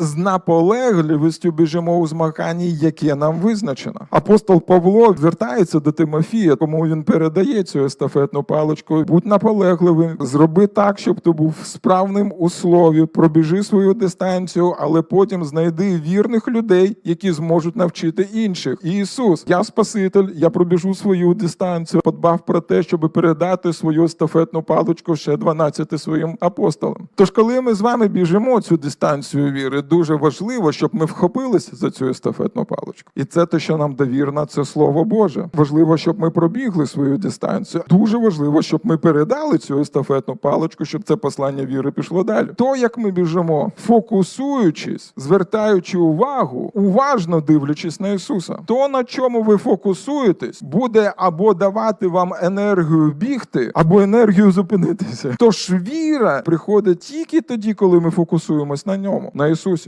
З наполегливістю біжимо у змаганні, яке нам визначено. Апостол Павло звертається до Тимофія, кому він передає цю естафетну паличку. Будь наполегливим, зроби так, щоб ти був справним у слові, пробіжи свою дистанцію, але потім знайди вірних людей, які зможуть навчити інших. Ісус, я Спаситель, я пробіжу свою дистанцію, подбав про те, щоб передати свою естафетну паличку ще 12 своїм апостолам. Тож, коли ми з вами біжимо цю дистанцію віри, дуже важливо, щоб ми вхопились за цю естафетну паличку. І це те, що нам довірно, це слово Боже. Важливо, щоб ми пробігли свою дистанцію. Дуже важливо, щоб ми передали цю естафетну паличку, щоб це послання віри пішло далі. То, як ми біжимо, фокусуючись, звертаючи увагу, уважно дивлячись на Ісуса, то на чому ви фокусуєтесь, буде або давати вам енергію бігти, або енергію зупинитися. Тож віра приходить тільки тоді, коли ми фокусуємось на ньому, на Ісусі.